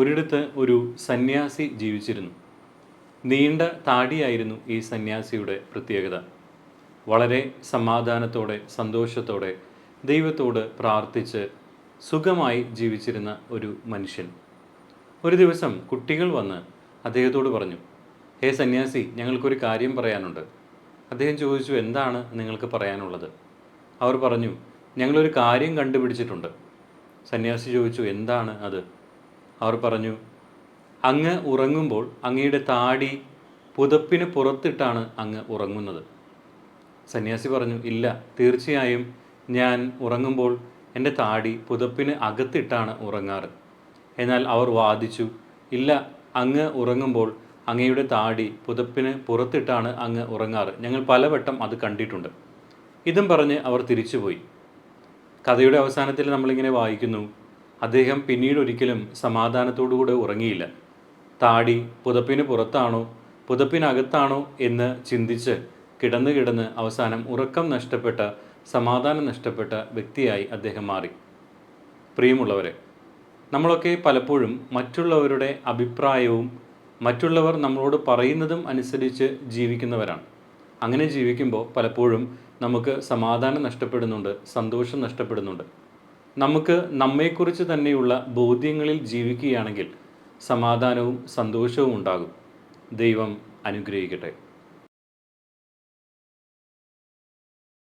ഒരിടത്ത് ഒരു സന്യാസി ജീവിച്ചിരുന്നു. നീണ്ട താടിയായിരുന്നു ഈ സന്യാസിയുടെ പ്രത്യേകത. വളരെ സമാധാനത്തോടെ സന്തോഷത്തോടെ ദൈവത്തോട് പ്രാർത്ഥിച്ച് സുഖമായി ജീവിച്ചിരുന്ന ഒരു മനുഷ്യൻ. ഒരു ദിവസം കുട്ടികൾ വന്ന് അദ്ദേഹത്തോട് പറഞ്ഞു ഹേ സന്യാസി ഞങ്ങൾക്കൊരു കാര്യം പറയാനുണ്ട്. അദ്ദേഹം ചോദിച്ചു എന്താണ് നിങ്ങൾക്ക് പറയാനുള്ളത്? അവർ പറഞ്ഞു ഞങ്ങളൊരു കാര്യം കണ്ടുപിടിച്ചിട്ടുണ്ട്. സന്യാസി ചോദിച്ചു എന്താണ് അത്? അവർ പറഞ്ഞു അങ്ങ് ഉറങ്ങുമ്പോൾ അങ്ങയുടെ താടി പുതപ്പിന് പുറത്തിട്ടാണ് അങ്ങ് ഉറങ്ങുന്നത്. സന്യാസി പറഞ്ഞു ഇല്ല തീർച്ചയായും ഞാൻ ഉറങ്ങുമ്പോൾ എന്റെ താടി പുതപ്പിന് അകത്തിട്ടാണ് ഉറങ്ങാറ്. എന്നാൽ അവർ വാദിച്ചു ഇല്ല അങ്ങ് ഉറങ്ങുമ്പോൾ അങ്ങയുടെ താടി പുതപ്പിന് പുറത്തിട്ടാണ് അങ്ങ് ഉറങ്ങാറ്. ഞങ്ങൾ പലവട്ടം അത് കണ്ടിട്ടുണ്ട്. ഇതും പറഞ്ഞ് അവർ തിരിച്ചുപോയി. കഥയുടെ അവസാനത്തിൽ നമ്മളിങ്ങനെ വായിക്കുന്നു അദ്ദേഹം പിന്നീട് ഒരിക്കലും സമാധാനത്തോടുകൂടെ ഉറങ്ങിയില്ല. താടി പുതപ്പിന് പുറത്താണോ പുതപ്പിനകത്താണോ എന്ന് ചിന്തിച്ച് കിടന്ന് കിടന്ന് അവസാനം ഉറക്കം നഷ്ടപ്പെട്ട സമാധാനം നഷ്ടപ്പെട്ട വ്യക്തിയായി അദ്ദേഹം മാറി. പ്രിയമുള്ളവരെ നമ്മളൊക്കെ പലപ്പോഴും മറ്റുള്ളവരുടെ അഭിപ്രായവും മറ്റുള്ളവർ നമ്മളോട് പറയുന്നതും അനുസരിച്ച് ജീവിക്കുന്നവരാണ്. അങ്ങനെ ജീവിക്കുമ്പോൾ പലപ്പോഴും നമുക്ക് സമാധാനം നഷ്ടപ്പെടുന്നുണ്ട് സന്തോഷം നഷ്ടപ്പെടുന്നുണ്ട്. നമുക്ക് നമ്മെക്കുറിച്ച് തന്നെയുള്ള ബോധ്യങ്ങളിൽ ജീവിക്കുകയാണെങ്കിൽ സമാധാനവും സന്തോഷവും ഉണ്ടാകും. ദൈവം അനുഗ്രഹിക്കട്ടെ.